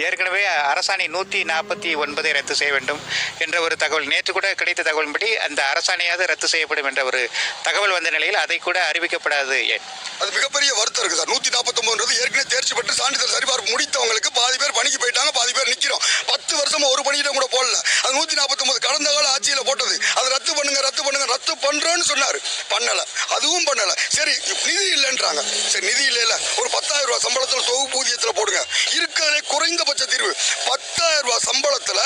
ஏற்கனவே அரசாணை நூற்றி நாற்பத்தி ஒன்பதை ரத்து செய்ய வேண்டும் என்ற ஒரு தகவல். நேற்று கூட கிடைத்த தகவலின்படி அந்த அரசாணையாவது ரத்து செய்யப்படும் என்ற ஒரு தகவல் வந்த நிலையில் அதை கூட அறிவிக்கப்படாது ஏன்? அது மிகப்பெரிய வருத்தம் இருக்கு சார். நூத்தி நாற்பத்தொம்போது ஏற்கனவே தேர்ச்சி பெற்று சான்றிதழ் சரிபார்ப்பு முடித்தவங்களுக்கு பாதி பேர் பணிக்கு போயிட்டாங்க பாதி பேர் நிக்கிறோம். பத்து வருஷமா ஒரு பணியிடம் கூட போடல. அது நூத்தி நாற்பத்தொம்போது கடந்த கால ஆட்சியில் போட்டது. அதை ரத்து பண்ணுங்க ரத்து பண்ணுங்க ரத்து பண்றோம்னு சொன்னார். பண்ணல. அதுவும் பண்ணல. சரி நிதி இல்லைன்றாங்க. சரி நிதி இல்லைல்ல. ஒரு பத்தாயிரம் ரூபாய் தொகுப்பு ஊதியத்தில் போடுங்க. இருக்க குறைந்தபட்ச தீர்வு. பத்தாயிரம் ரூபாய் சம்பளத்தில்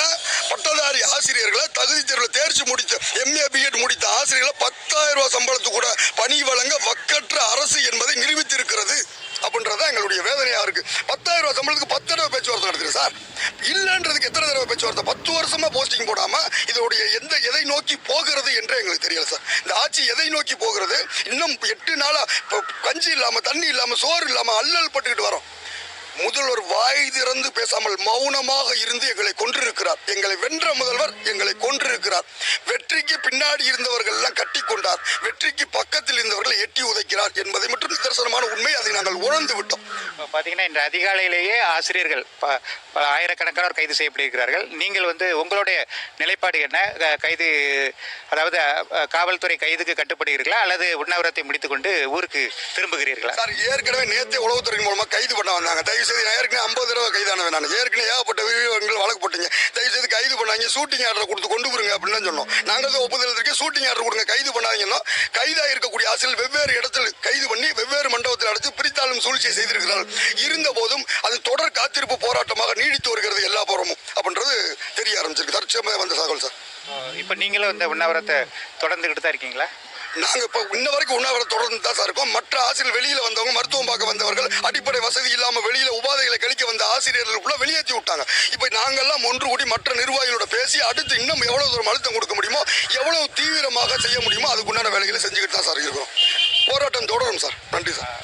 பட்டதாரி ஆசிரியர்களை தகுதி தேர்வில் தேர்ச்சி முடித்த எம்ஏ பிஎட் முடித்த ஆசிரியர்களை பத்தாயிரம் ரூபாய் சம்பளத்து கூட பணி வழங்க வக்கற்ற அரசு என்பதை நிரூபித்திருக்கிறது அப்படின்றத எங்களுடைய வேதனையாக இருக்கு. பத்தாயிரம் ரூபாய் சம்பளத்துக்கு பத்து தடவை பேச்சுவார்த்தை நடத்துறேன் சார். இல்லைன்றதுக்கு எத்தனை தடவை பேச்சுவார்த்தை? பத்து வருஷமா போஸ்டிங் போடாம இதோடைய எந்த எதை நோக்கி போகிறது என்று எங்களுக்கு தெரியல சார். இந்த ஆட்சி எதை நோக்கி போகிறது? இன்னும் எட்டு நாளா இப்போ கஞ்சி இல்லாம தண்ணி இல்லாம சோறு இல்லாம அல்லல் பட்டுக்கிட்டு வரோம். முதல்வர் வாய் திறந்து பேசாமல் மௌனமாக இருந்து எங்களை கொன்றிருக்கிறார். எங்களை வென்ற முதல்வர் எங்களை கொன்றிருக்கிறார். வெற்றிக்கு பின்னாடி இருந்தவர்கள் எல்லாம் கட்டி கொண்டார். வெற்றிக்கு பக்கத்தில் இருந்தவர்களை எட்டி உதைக்கிறார் என்பதை மட்டும் நிதர்சனமான உண்மை அதை நாங்கள் உணர்ந்து விட்டோம். பார்த்தீங்கன்னா இன்று அதிகாலையிலேயே ஆசிரியர்கள் ப ஆயிரக்கணக்கானோர் கைது செய்யப்படுகிறார்கள் நீங்கள் வந்து உங்களுடைய நிலைப்பாடு என்ன? கைது அதாவது காவல்துறை கைதுக்கு கட்டுப்படுகிறீர்களா அல்லது உண்ணாவிரத்தை முடித்துக்கொண்டு ஊருக்கு திரும்புகிறீர்களா? சார் ஏற்கனவே நேற்று உளவுத்துறையின் மூலமாக கைது பண்ண வந்தாங்க. தயவு செய்து நான் ஏற்கனவே ஐம்பது தடவை கைதானவன் நான். ஏற்கனவே ஏகப்பட்ட விவரங்கள் வழக்கு போட்டீங்க. தயவு செய்து கைது பண்ணாங்க ஷூட்டிங் ஆர்டர் கொடுத்து கொண்டு வருங்க அப்படின்னு சொன்னோம். நாங்கள் ஒப்புதல் இருக்கேன் ஷூட்டிங் ஆர்டர் கொடுங்க. கைது பண்ணாதீங்கன்னா கைதாக இருக்கக்கூடிய ஆசிரியர் வெவ்வேறு இடத்தில் கைது பிரித்தாளும் சூழ்ச்சியை செய்திருக்கிறார்கள். இருந்த போதும் அது தொடர் காத்திருப்பு போராட்டமாக நீடித்து வருகிறது எல்லா புறமும் அப்படின்றது தெரிய ஆரம்பிச்சிருக்கு. தற்சமயம் வந்த தகவல் சார். இப்போ நீங்களும் இந்த உண்ணாவிரத்தை தொடர்ந்துக்கிட்டு தான் இருக்கீங்களா? நாங்க இப்ப இன்ன வரைக்கும் உண்ணாவிரதம் தொடர்ந்து தான் சார் இருக்கோம். மற்ற ஆசிரியர் வெளியில வந்தவங்க மருத்துவம் பார்க்க வந்தவர்கள் அடிப்படை வசதி இல்லாம வெளியில உபாதைகளை கழிக்க வந்த ஆசிரியர்களுக்குள்ள வெளியேற்றி விட்டாங்க. இப்ப நாங்கெல்லாம் ஒன்று கூடி மற்ற நிர்வாகிகளோட பேசி அடுத்து இன்னும் எவ்வளவு தூரம் அழுத்தம் கொடுக்க முடியுமோ எவ்வளவு தீவிரமாக செய்ய முடியுமோ அதுக்குண்டான வேலைகளை செஞ்சுக்கிட்டு தான் சார் இருக்கிறோம் போராட்டம் தொடரும் சார். நன்றி சார்.